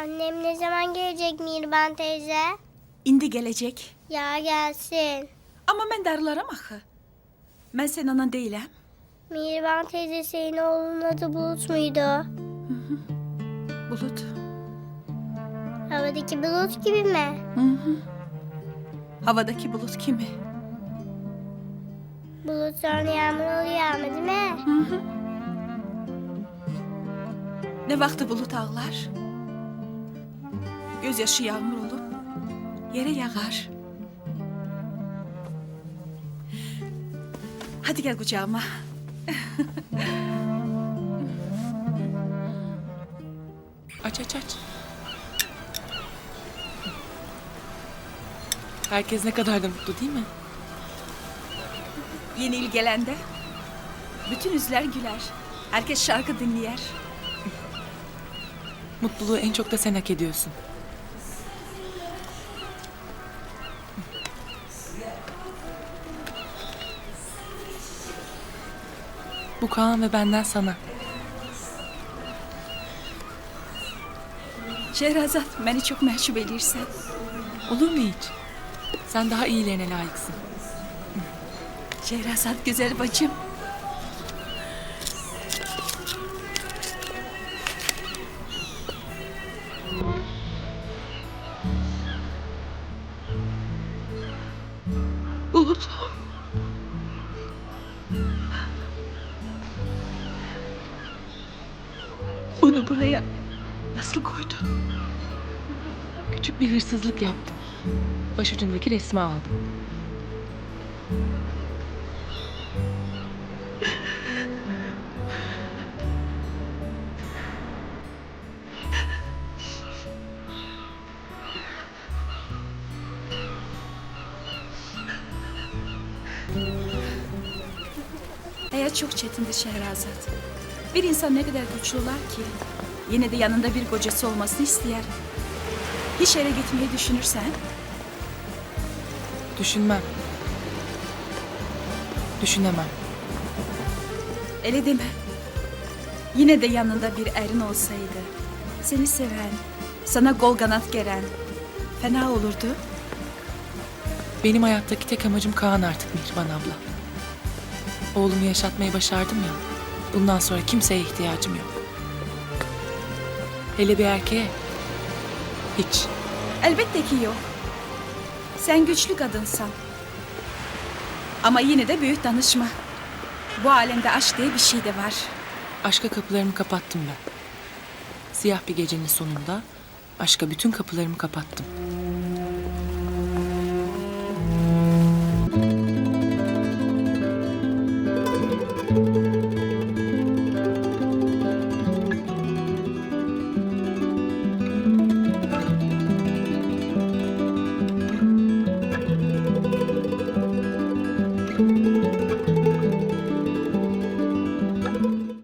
Annem ne zaman gelecek Mirban teyze? İndi gelecek. Ya gelsin. Ama ben darlarım axı. Ben senin anan değilim. Mirban teyze senin oğlunun adı Bulut muydu? Bulut. Havadaki bulut gibi mi? Havadaki bulut kimi? Bulut sonra yağmur oluyor ama değil mi? Ne vakti bulut ağlar? Gözyaşı yağmur olup yere yağar. Hadi gel kucağıma. Aç aç aç. Herkes ne kadar da mutlu değil mi? Yeni il gelende bütün yüzler güler. Herkes şarkı dinleyer. Mutluluğu en çok da sen hak ediyorsun. Bu Kaan ve benden sana. Şehrazat beni çok mahcup elirsen. Olur mu hiç? Sen daha iyilerine layıksın. Şehrazat güzel bacım. Bulut. Bunu buraya nasıl koydun? Küçük bir hırsızlık yaptım. Başucundaki resmi aldım. Hayat çok çetindir Şehrazat. Bir insan ne kadar güçlüler ki yine de yanında bir kocası olmasını isteyer. Hiç yere gitmeyi düşünürsen Düşünmem. Düşünemem. öyle deme. Yine de yanında bir erin olsaydı, seni seven, sana gol kanat geren, fena olurdu. Benim hayattaki tek amacım Kaan artık Mihriban abla. Oğlumu yaşatmayı başardım ya. Bundan sonra kimseye ihtiyacım yok. Hele bir erkeğe. Hiç. Elbette ki yok. Sen güçlü kadınsan. Ama yine de büyük danışma. Bu alemde aşk diye bir şey de var. Aşka kapılarımı kapattım ben. Siyah bir gecenin sonunda aşka bütün kapılarımı kapattım.